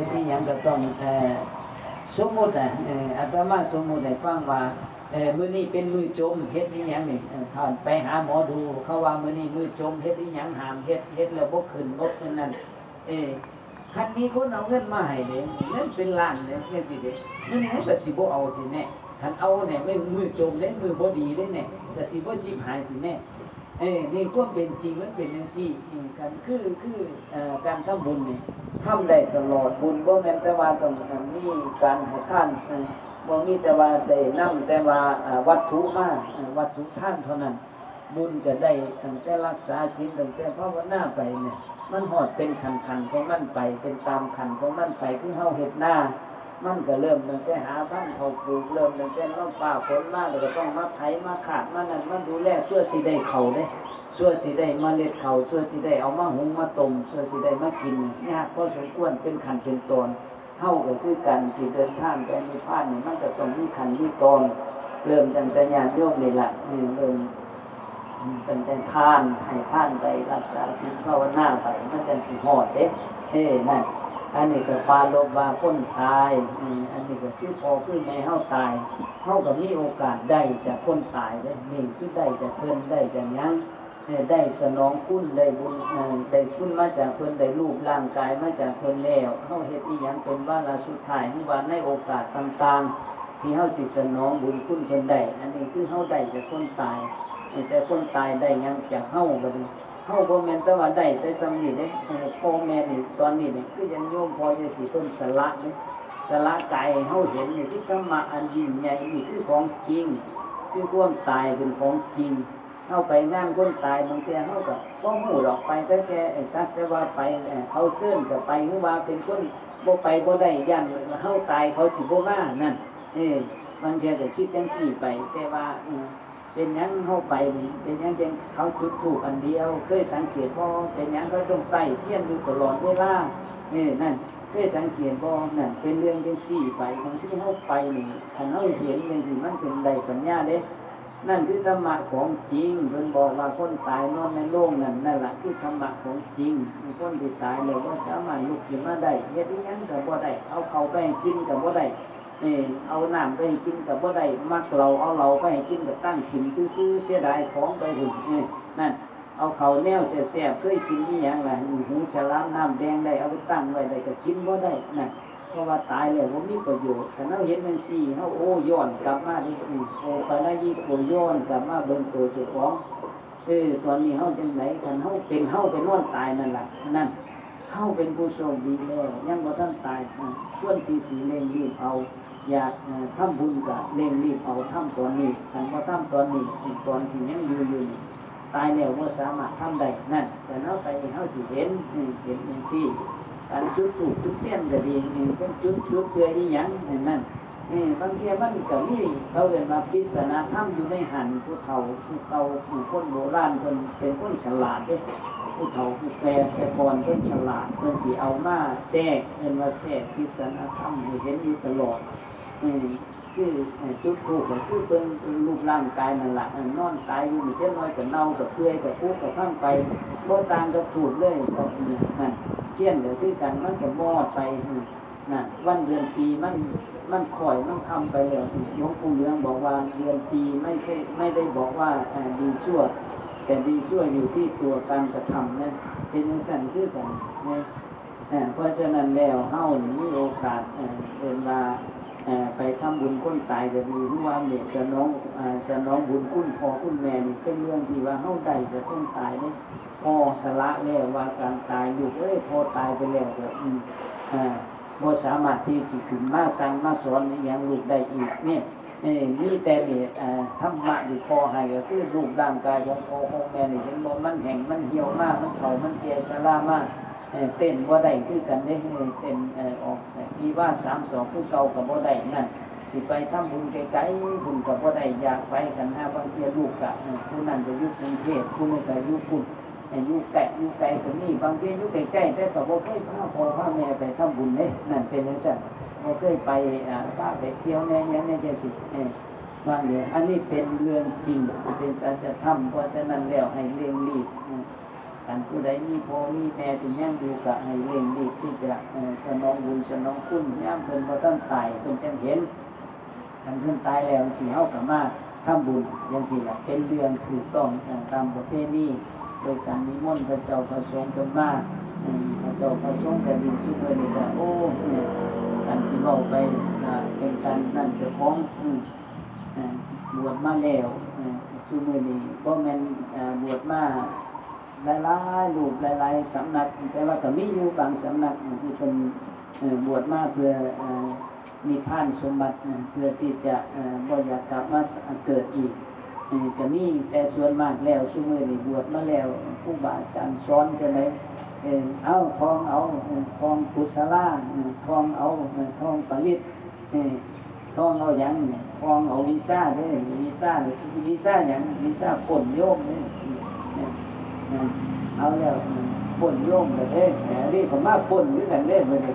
ฮ็ดอีหยังก็ต้องเอ่อสมมุติอะเอ่ออาตมาสมมุติให้ฟังว่าเออมื้อนี้เป็นมื้อจมเฮ็ดอีหยังนี่เออท่านไปหาหมอดู เขาว่ามื้อนี้มื้อจมเฮ็ดอีหยังห้ามเฮ็ดเฮ็ดแล้วบ่ขึ้นบ่ขึ้นนั่นเอ้คันมีคนเอาเงินมาให้เด้เงินเป็นล้านเด้จังซี่เด้นั่นให้ก็สิบ่เอาทีแน่คันเอาเนี่ยไม่มือจมเด้มือบ่ดีเด้แน่ก็สิบ่ชิบหายทีแน่ เอ้ยนี่ความเป็นจริงมันเป็นจังซี่อืมกันคือคือการทำบุญนี่ทำได้ตลอดบุญบ่แม่นแต่ว่าต้องมีการให้ทานบ่มีแต่ว่าได้นำแต่ว่าวัตถุมาเอ่อวัตถุท่านเท่านั้น บุญก็ได้ตั้งแต่รักษาศีลตั้งแต่ภาวนาไปเนี่ยมันหอดเป็นขันๆของมันไปเป็นตามขันของมันไปคือเฮาเฮ็ดหน้า มันก็เริ่มตั้งแต่หาพันเขาปลูกเริ่มตั้งแต่น้ำฟ้าฝนมาแล้วก็ต้องมาไถมาขาดมานั่นมาดูแลชั่วสิได้เขาเด้ชั่วสิได้เมล็ดเขาชั่วสิได้เอามาหุงมาต้มชั่วสิได้มากินยากพอสมควรเป็นขันเป็นตอนเท่าก็คือกันสิเดินทางไปนิพพานนี่มันก็ต้องมีขันมีตอนเริ่มตั้งแต่ญาติโยมนี่แหละนี่เริ่มตั้งแต่ทานให้ทานไปรักษาศีลภาวนาไปมันจังสิฮอดเด้เอ้นั่น อันนี้ก็ปาลบว่าคนตายอันนี้ก็คือพอคือแม่เฮาตายเฮาก็มีโอกาสได้จากคนตายได้นี่คือได้จากเพิ่นได้จากยังได้สนองคุณได้บุญได้คุณมาจากเพิ่นได้รูปร่างกายมาจากเพิ่นแล้วเฮาเฮ็ดอีหยังจนว่าลาสุดท้ายหรือว่าในโอกาสต่างๆ ที่เฮาสิสนองบุญคุณเพิ่นได้อันนี้คือเฮาได้จากคนตายแต่คนตายได้ยังจากเฮาบัดนี้ เฮาบ่แม่นต่ว่าได้แต่สำนีเด้เออพ่อแม่นี่ตอนนี้นี่คือยังโยมพอจะสิเพิ่นสละนี่สละกายให้เฮาเห็นนี่คือธรรมะอันยิ่งใหญ่นี่คือของจริงคือความตายเป็นของจริงเฮาไปงานคนตายบางทีเฮาก็บ่ฮู้ดอกไปแต่แค่สักแต่ว่าไปเอ่อเขาเชิญก็ไปหรือว่าเป็นคนบ่ไปบ่ได้ย่านเฮาตายเขาสิบ่มานั่นเอ้บางทีก็คิดจังซี่ไปแต่ว่า เป็นยังเข้าไปนี่เป็นยังเป็นเขาจุดถูกอันเดียว เคยสังเกตบ่เป็นยังเขาต้องไต่เทียนอยู่ตลอดเวลาเนี่ยนั่นเคยสังเกตบ่นั่นเป็นเรื่องเจังซี่ไปบางที่เข้าไปนี่คันเฮาเห็นจังซี่มันเป็นได้ปัญญาเด้ นั่นคือธรรมะของจริงเพิ่นบอกว่าคนตายนอนในโลกนั่นนั่นแหละคือธรรมะของจริงคนที่ตายแล้วบ่สามารถลุกขึ้นมาได้เฮ็ดอีหยังก็บ่ได้เอาเข้าไปกินก็บ่ได้ เออเอาน้ำไปให้กินกับว่าได้มักเราเอาเราไปให้กินกับตั้งขิมซื้อเสียดายของไปถึงเออนั่นเอาเขาแนวแสบๆเคยกินนี่อยังล่ะหูฉลามน้ำแดงได้เอาไปตั้งไว้ได้ก็กินว่าได้นั่นเพราะว่าตายแล้วว่ามีประโยชน์แต่เราเห็นมันสี่เขาโอ้ย้อนกลับมาดิโอ้ตอนนั้นยี่โอ้ย้อนกลับมาเบิ่งตัวเจ้าของเออตอนนี้เขาจังไหนกันเขาเป็นเขาเป็นนอนตายนั่นแหละนั่น เข้าเป็นผู้โชคดีแล้วยังบ่ท่านตายอ่าส่วนที่สีเร่งรีบเอา อยากทำบุญกับเร่งรีบเอาทำตอนนี้คันบ่ทำตอนนี้อีกตอนที่ยังอยู่อยู่นี่ตายแล้วบ่สามารถทำได้นั่น แต่เราไปเฮาสิเห็นเห็นจังซี่การจุดธูปจุดเทียนก็ดีเป็นจุดจุดเพื่ออีหยังนั่นนั่นนี่บางทีมันก็มีเขาเรียกว่าปริศนาธรรมอยู่ในหันผู้เฒ่าผู้เก่าผู้คนโบราณเพิ่นเป็นคนฉลาดด้วย ผู้เฒ่าผู้แก่แต่ก่อนเพิ่นฉลาดเพิ่นสิเอามาแทรกเพิ่นว่าแทรกพิสนาธรรมให้เห็นอยู่ตลอดอืมคือจุดถูกก็คือเพิ่นรูปร่างกายนั่นละนอนตายอยู่นี่เจ้าน้อยก็เน่าก็เปื่อยก็พุก็พังไปบ่ต่างกับถูกเลยก็นี่นั่นเทียนก็คือกันมันก็มอดไปนั่นวันเดือนปีมันมันข่อยมันทำไปแล้วหลวงปู่เหลืองบอกว่าเดือนปีไม่ใช่ไม่ได้บอกว่าดีชั่ว แต่ดีชั่วอยู่ที่ตัวการกระทำนะเป็นสั่นคือกันนะเอ่อเพราะฉะนั้นแล้วเฮ้านี่มีโอกาสเอ่อเดินมาเอ่อไปทำบุญคนตายก็ดีรือว่าเมตสนองเอ่อสนองบุญคุณพอคุณแม่นี่เป็นเรื่องที่ว่าเฮ้าได้จากคนตายเนี่ยพอสละแล้วว่าการตายอยู่เอ้ยพอตายไปแล้วก็อืมอ่อบ่สามารถที่สิขึ้นมาสั่งมาสอนอหยังลูกได้อีกเนี่ย เอ่มีแต่เนี่ยธรรมะที่พอให้ก็คือรูปร่างกายของพ่อของแม่นี่เห็นบ่มันแห้งมันเหี่ยวมากมันเฒ่ามันแก่ชรามากเต้นบ่ได้คือกันเด้เออเต้นออกสีว่าสามสองคือเก่าก็บ่ได้นั่นสิไปทำบุญไกลๆบุญก็บ่ได้อยากไปกันหาบางเทียลูกก็เอ่อผู้นั้นก็อยู่กรุงเทพผู้นี้ก็ยู่พุ่นเอ่ออยู่ไกลอยู่ไกลก็มีบางเทีอยู่ใกล้ๆแต่ก็บ่เคยพาพ่อพาแม่ไปทำบุญเด้นั่นเป็นจังซั่ เราเคยไปอ่าพาไปเที่ยวแน่ยังในเจสิเออว่าเดี๋ยวอันนี้เป็นเรื่องจริงเป็นสัจธรรมเพราะฉะนั้นแล้วให้เร่งรีบการผู้ใดมีพ่อมีแม่เป็นยังอยู่ก็ให้เร่งรีบที่จะเอ่อสนองบุญสนองคุณย่ามเพิ่นบ่ทันตายเพิ่นจังเห็นคันเพิ่นตายแล้วสิเฮาก็มาทำบุญจังซี่ล่ะเป็นเรื่องถูกต้องตามประเพณีโดยการนิมนต์พระเจ้าพระสงฆ์เพิ่นมาพระเจ้าพระสงฆ์ก็ดีสุดเลยนี่ก็โอ้ เนี่ยการสิเว้าไปเป็นการนั่นเจ้าของบวชมาแล้วอ่าซุมื้อนี้บ่แมนบวชมาหลายๆรูปหลายๆสำนัก แต่ว่าก็มีอยู่บางสำนักที่เพิ่นบวชมาเพื่อนิพพานสมบัติเพื่อที่จะบ่อยากกลับมาเกิดอีกก็มีแต่ส่วนมากแล้วซุมื้อนี้บวชมาแล้วครูบาอาจารย์สอนจังไดเออ เอาทองเอาทองกุศลาทองเอาทองปริตทองเอาหยังทองเอาวีซ่าด้อวีซ่าเนี่ยวีซ่าหยังวีซ่าปนโยมเนี่ยเอาแล้วปนโยมเลยเด้แหมนี่ก็มาปนด้วยกันเด้เมื่อนี้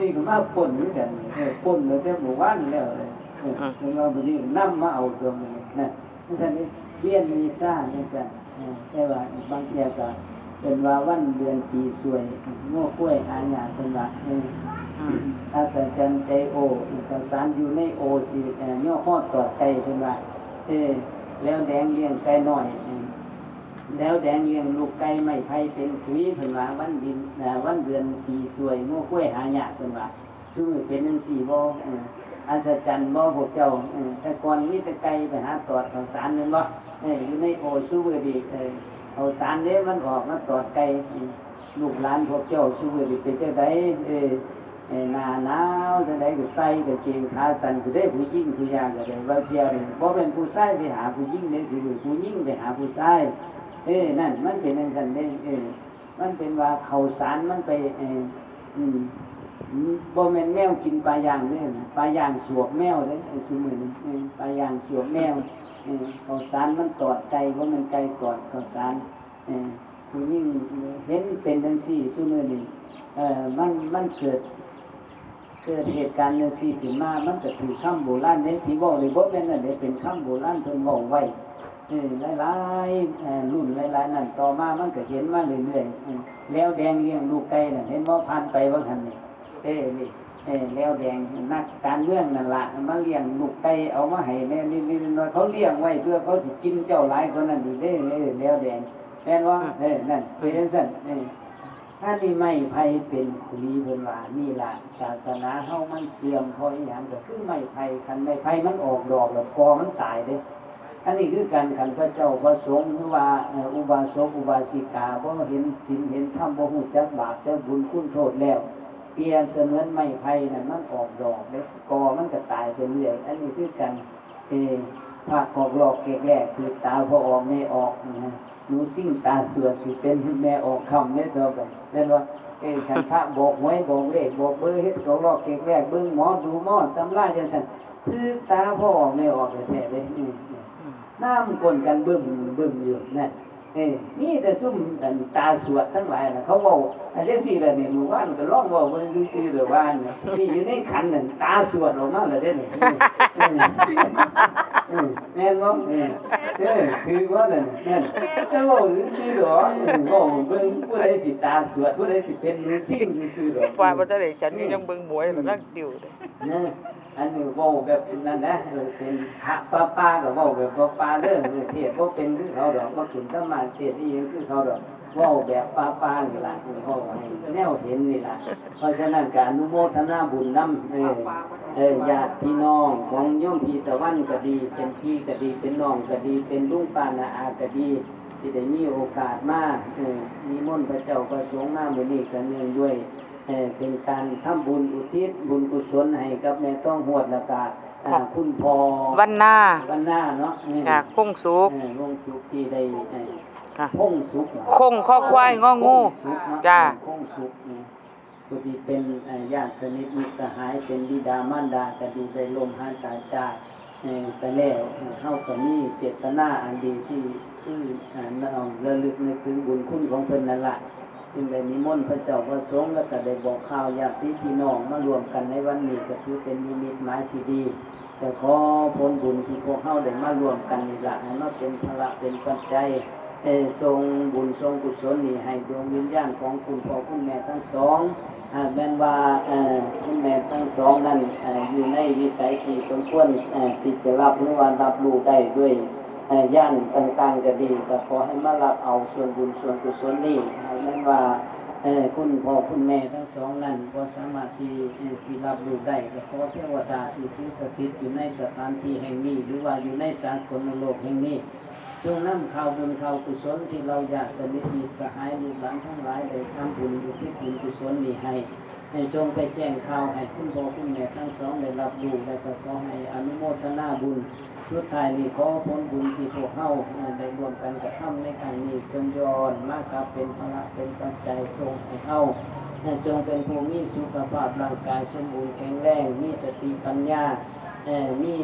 นี่ก็มาปนด้วยกันปนเลยแต่หมู่บ้านแล้วเลยเราวันนี้นำมมาเอาตัวนี้นะนี่ซั่นนี่เรียนวีซ่านี่ซั่น แต่ว่าบางเทีก็เป็นว่าวันเดือนปีสวยโง่กล้วยหาหยาเป็นว่าเอออืมอาศัยจันใจโอเอกสารอยู่ในโอสิเอ่อย่อฮอดต่อไก่เป็นว่าเออแล้วแดงเลี้ยงไก่น้อย แล้วแดงเลี้ยงลูกไก่ไม่ไผเป็นคุยเพิ่นว่าวันดินวันเดือนปีสวยโง่กล้วยหายากเพิ่นว่าชื่อเป็นจังซี่บ่เอออัศจรรย์บ่พวกเจ้าแต่ก่อนมีแต่ไก่ไปหาตอดข้าวสารแม่นบ่ อออยู่ในโอสู้เวดีเออข้าสารเด้มันออกมาตอดไก่เออลูกหลานพวกเจ้าสู้เวดีเป็นจังไดเออเออหนาหนาวจะได้ก็ใส่กางเกงขาสั้นก็ได้ผู้หญิงผู้ยางก็ได้ว่าเที่ยวนี่บ่เป็นผู้ชายไปหาผู้หญิงได้สิลูกผู้หญิงไปหาผู้ชายเอ้นั่นมันเป็นจังซั่นเด้เออมันเป็นว่าเขาสารมันไปเอออืมบ่แมนแมวกินปลาย่างเด้นะปลาย่างสวบแมวเด้ไอ้ซุมื้อนปลาย่างสวบแมว ข้าวสารมันตอดไก่บ่แม่นไก่ตอดข้าวสารเออผู้หญิงเห็นเป็นจังซี่ซุมื้อนี้เอ่อมันมันเกิดเกิดเหตุการณ์จังซี่ขึ้นมามันก็คือคำโบราณเนี่ยที่เว้าเลยบ่แม่นั่นเด้เป็นคำโบราณเพิ่นเว้าไว้หลายๆรุ่นหลายๆนั่นต่อมามันก็เห็นมาเรื่อยๆแล้วแดงเลี้ยงลูกไก่น่ะเห็นบ่าผ่านไปว่าหั่นนี่เอ้นี่ เออแล้วแดงนักการเมืองนั่นล่ะมาเลี้ยงลูกไก่เอามาให้แม่นิดๆน้อยๆเขาเลี้ยงไว้เพื่อเขาสิกินเจ้าหลายคนนั้นนี่เด้เออแล้วแดงแม่นบ่เออนั่นเป็นจังซั่นเออถ้านี่ไม่ไผเป็นคุยเพิ่นว่านี่ล่ะศาสนาเฮามันเสื่อมเพราะอีหยังก็คือไม้ไผคันไม้ไผมันออกดอกแล้วกอมันตายเด้อันนี้คือการคันพระเจ้าพระสงฆ์หรือว่าเอ่ออุบาสกอุบาสิกาบ่เห็นศีลเห็นธรรมบ่ฮู้จักบาปจักบุญคุณโทษแล้วเปรียบเสมือนไม้ไผ่นั่นมันออกดอกเด้กอมันก็ตายไปเรื่อยอันนี้คือกันเออพระออกหลอกเกกแรกคือตาพอออกไม่ออกนะหนูสิ่งตาสวดสิเป็นแม่ออกคำได้ตัวไปเรียนว่าเออฉันพระบอกหวยบอกเลขบอกเบอร์เฮ็ดกอหลอกเกกแรกเบิ่งหมอดูหมอตำราจังซั่นคือตาพอออกไม่ออกแท้เลยน้ำกลนกันบึ้มบึ้มอยู่นั่น นี่แต่ซุ่มอันตาสวดทั้งหลายน่ะเขาบอกอันเรื่องสี่ละเนี่ยหมู่บ้านก็ร้องบอกเบิ่งซื่อๆหรือว่าเนี่ยนี่อยู่ในขันนั่นตาสวดออกมาแล้วเด้เนี่ยเออเออแม่นบ่เออเออคือว่านั่นนั่นแต่ว่าซื่อๆหรอเออบอกเบิ่งผู้ใดสิตาสวดผู้ใดสิเป็นฤาษีซื่อๆหรอว่าบ่ทันได้ฉันยังเบิ่งหมวยแล้วนั่งติวเด้นะ อันนี้ว้าแบบนั่นนะเออเป็นป้าป้าก็เว้าแบบป้าป้าเด้อเออเทศบ่เป็นคือเขาดอกบ่ขึ้นสมาธิเทศอีหยังคือเขาดอกว้าแบบป้าป้านี่ล่ะเออเว้าให้แนวเห็นนี่ล่ะเพราะฉะนั้นก็อนุโมทนาบุญนำเออเออญาติพี่น้องของโยมพีตะวันก็ดี เป็นพี่ก็ดีเป็นน้องก็ดี เป็นลุงป้านาอาก็ดีที่ได้มีโอกาสมาเออมีมนต์พระเจ้าประสงค์มามื้อนี้ก็เนื่องด้วย เอ่อเป็นการทำบุญอุทิศบุญกุศลให้กับแม่ต้องหวดแล้วก็อ่าคุณพ่อวันหน้าวันหน้าเนาะนี่ค่ะคงสุกเออลงสุขที่ได้เอ่อค่ะคงสุขเหรอคงข้อควายงองูคงสุขเนาะจ้าคงสุขนี่ผู้ที่เป็นเอ่อญาติสนิทมิตรสหายเป็นบิดามารดาก็ดีได้ลมหายใจจากเอ่อไปแล้วเอ่อเฮาก็มีเจตนาอันดีที่คืออ่าน้อมระลึกนึกถึงบุญคุณของเพิ่นนั่นล่ะ ซึ่งได้นิมนต์พระเจ้าพระสงฆ์แล้วก็ได้บอกข่าวญาติพี่น้องมารวมกันในวันนี้ก็ถือเป็นนิมิตหมายที่ดีแต่ขอผลบุญที่พวกเฮาได้มารวมกันนี่ละให้มาเป็นพละเป็นปัจจัยทรงบุญทรงกุศลนี่ให้ดวงวิญญาณของคุณพ่อคุณแม่ทั้งสองอ่าแม้นว่าคุณแม่ทั้งสองนั้นอยู่ในวิสัยที่สมควรที่จะรับหรือว่ารับรู้ได้ด้วย ย่านต่างๆก็ดีก็ขอให้มารับเอาส่วนบุญส่วนกุศลนี้ให้แม้นว่าคุณพ่อคุณแม่ทั้งสองนั้นก็สามารถที่สิรับรู้ได้ก็ขอเทวดาที่สิงสถิตอยู่ในสถานที่แห่งนี้ หรือว่าอยู่ในสากลโลกแห่งนี้จงนำข่าวบุญข่าวกุศลที่เราอยากสนิทมิตรสหายลูกหลานทั้งหลายได้ทำบุญอุทิศบุญกุศลนี้ให้ให้จงไปแจ้งข่าวให้คุณพ่อคุณแม่ทั้งสองได้รับรู้และก็ขอให้อนุโมทนาบุญ สุดท้ายนี้ขอผลบุญที่พวกเฮาได้รวมกันกระทำในครั้งนี้จงย้อนมากกับเป็นพละเป็นปัจจัยทรงให้เฮาจงเป็นผู้มีสุขภาพร่างกายสมบูรณ์แข็งแรงมีสติปัญญามี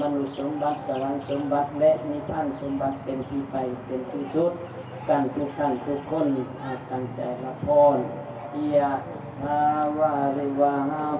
มนุษย์สมบัติสวรรค์สมบัติและนิพพานสมบัติเป็นที่ไปเป็นที่สุดกันทุกท่านทุกคนตั้งใจละพรเอียาวาริวา